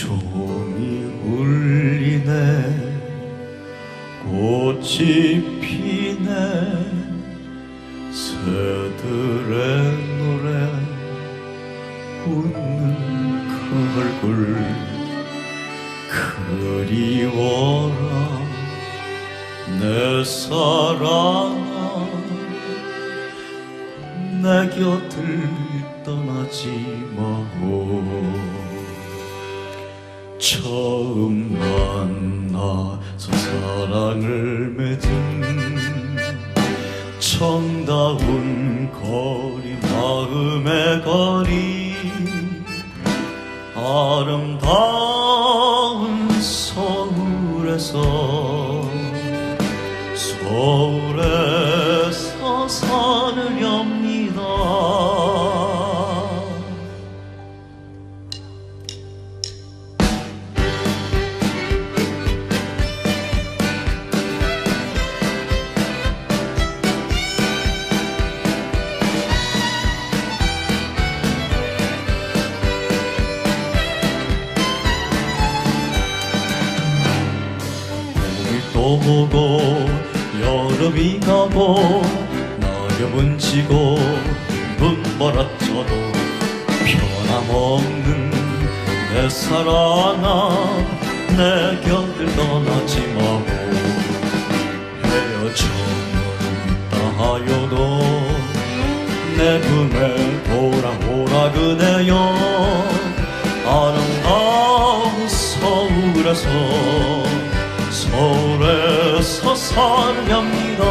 종이 울리네. 꽃이 피네. 새들의 노래 웃는 그 얼굴 그리워라. 내 사랑아 내 곁을 떠나지 마오 처음 만나서 사랑을 맺은 정다운 거리 마음의 거리. 아름다운 서울에서 서울에 보고 여름이 가고 낙엽은 지고 눈 멀어져도 변함없는 내 사랑아 내 곁을 떠나지 마고 헤어져는 있다 하여도 내 눈에 돌아오라 그대여 아름다운 서울에서 서울에서 살렵니다